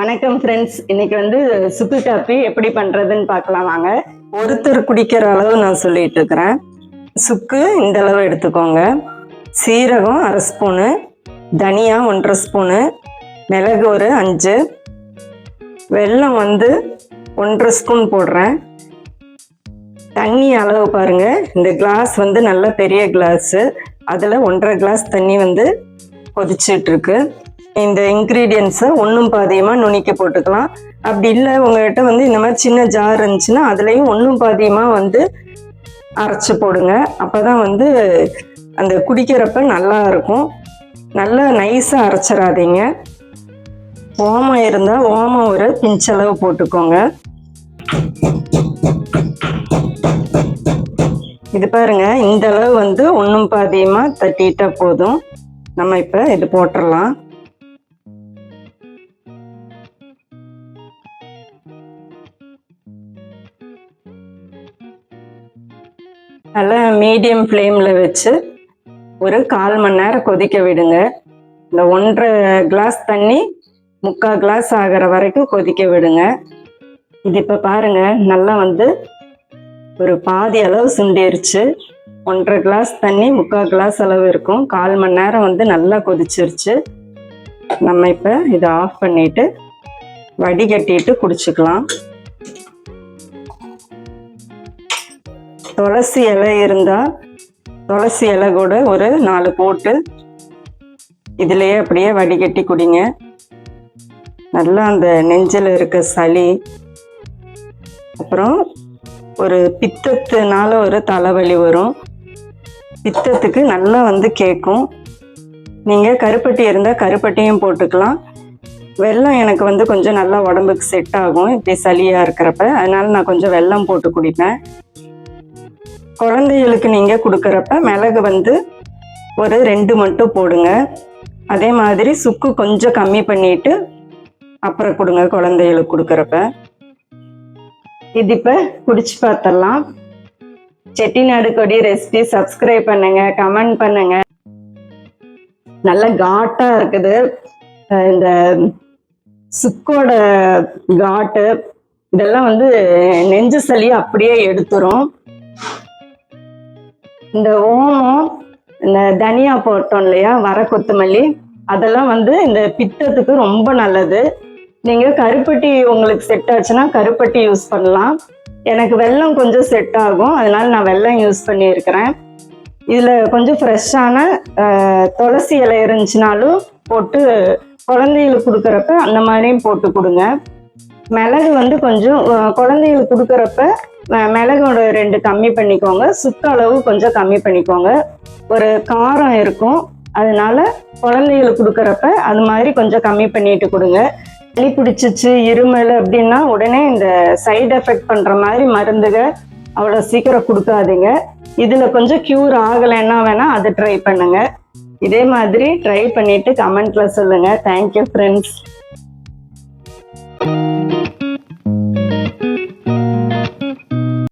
வணக்கம் ஃப்ரெண்ட்ஸ் இன்னைக்கு வந்து சுக்கு காப்பி எப்படி பண்றதுன்னு பார்க்கலாம் வாங்க. ஒருத்தர் குடிக்கிற அளவு நான் சொல்லிட்டு இருக்கிறேன். சுக்கு இந்த அளவு எடுத்துக்கோங்க. சீரகம் அரை ஸ்பூனு தனியா ஒன்றரை ஸ்பூனு மிளகு ஒரு அஞ்சு வெல்லம் வந்து ஒன்றரை ஸ்பூன் போடுறேன். தண்ணி அளவு பாருங்க. இந்த கிளாஸ் வந்து நல்ல பெரிய கிளாஸு அதில் ஒன்றரை கிளாஸ் தண்ணி வந்து கொதிச்சிட்டு இருக்கு. இந்த இன்க்ரீடியன்ஸை ஒன்றும் பாதியமாக நுணுக்கி போட்டுக்கலாம். அப்படி இல்லை உங்கள்கிட்ட வந்து இந்த மாதிரி சின்ன ஜார் இருந்துச்சுன்னா அதுலேயும் ஒன்றும் பாதியமாக வந்து அரைச்சி போடுங்க. அப்போ தான் வந்து அந்த குடிக்கிறப்ப நல்லா இருக்கும். நல்லா நைஸாக அரைச்சிடாதீங்க. ஓமம் இருந்தால் ஓமம் ஒரு பிஞ்சளவு போட்டுக்கோங்க. இது பாருங்க இந்த அளவு வந்து ஒன்றும் பாதியமாக தட்டிட்டா போதும். நம்ம இப்போ இது போட்டுடலாம். நல்லா மீடியம் ஃப்ளேமில் வச்சு ஒரு கால் மணி நேரம் கொதிக்க விடுங்க. இந்த ஒன்றரை கிளாஸ் தண்ணி முக்கால் கிளாஸ் ஆகிற வரைக்கும் கொதிக்க விடுங்க. இது இப்போ பாருங்கள் நல்லா வந்து ஒரு பாதி அளவு சுண்டிருச்சு. ஒன்றரை கிளாஸ் தண்ணி முக்கால் கிளாஸ் அளவு இருக்கும். கால் மணி நேரம் வந்து நல்லா கொதிச்சிருச்சு. நம்ம இப்போ இதை ஆஃப் பண்ணிவிட்டு வடிகட்டிட்டு குடிச்சுக்கலாம். துளசி இலை இருந்தால் துளசி இலை கூட ஒரு நாலு போட்டு இதுலேயே அப்படியே வடிகட்டி குடிங்க. நல்லா அந்த நெஞ்சில் இருக்க சளி அப்புறம் ஒரு பித்தத்தினால ஒரு தலைவலி வரும். பித்தத்துக்கு நல்லா வந்து கேட்கும் நீங்கள் கருப்பட்டி இருந்தால் கருப்பட்டியும் போட்டுக்கலாம். வெல்லம் எனக்கு வந்து கொஞ்சம் நல்லா உடம்புக்கு செட் ஆகும். இப்படி சளியாக இருக்கிறப்ப அதனால நான் கொஞ்சம் வெல்லம் போட்டு குடிப்பேன். குழந்தைகளுக்கு நீங்கள் கொடுக்குறப்ப மிளகு வந்து ஒரு ரெண்டு மட்டும் போடுங்க. அதே மாதிரி சுக்கு கொஞ்சம் கம்மி பண்ணிட்டு அப்புறம் கொடுங்க குழந்தைகளுக்கு கொடுக்குறப்ப. இது இப்போ குடிச்சு பார்த்துடலாம் செட்டிநாடு கொடி ரெசிபி சப்ஸ்கிரைப் பண்ணுங்க கமெண்ட் பண்ணுங்க. நல்ல காட்டா இருக்குது. இந்த சுக்கோட காட்டு. இதெல்லாம் வந்து நெஞ்சு சளி அப்படியே எடுத்துரும். இந்த ஓமம் இந்த தனியா போட்டோம் இல்லையா? வர கொத்தமல்லி. அதெல்லாம் வந்து இந்த பித்தத்துக்கு ரொம்ப நல்லது. நீங்க கருப்பட்டி உங்களுக்கு செட் ஆச்சுன்னா கருப்பட்டி யூஸ் பண்ணலாம். எனக்கு வெல்லம் கொஞ்சம் செட் ஆகும். அதனால நான் வெல்லம் யூஸ் பண்ணியிருக்கிறேன். இதில் கொஞ்சம் ஃப்ரெஷ்ஷான துளசி இலை இருந்துச்சுனாலும் போட்டு குழந்தைகளுக்கு கொடுக்குறப்ப அந்த மாதிரியும் போட்டு கொடுங்க. மிளகு வந்து கொஞ்சம் குழந்தைகளுக்கு கொடுக்குறப்ப மிளகோட ரெண்டு கம்மி பண்ணிக்கோங்க. சுத்த அளவு கொஞ்சம் கம்மி பண்ணிக்கோங்க. ஒரு காரம் இருக்கும். அதனால குழந்தைகளுக்கு கொடுக்குறப்ப அது மாதிரி கொஞ்சம் கம்மி பண்ணிட்டு கொடுங்க. சளி பிடிச்சிச்சு இருமல் அப்படின்னா உடனே இந்த சைடு எஃபெக்ட் பண்ணுற மாதிரி மருந்துகள் அவ்வளோ சீக்கிரம் கொடுக்காதீங்க. இதில் கொஞ்சம் க்யூர் ஆகலைன்னா வேணால் அதை ட்ரை பண்ணுங்க. இதே மாதிரி ட்ரை பண்ணிவிட்டு கமெண்ட்டில் சொல்லுங்கள் தேங்க்யூ ஃப்ரெண்ட்ஸ்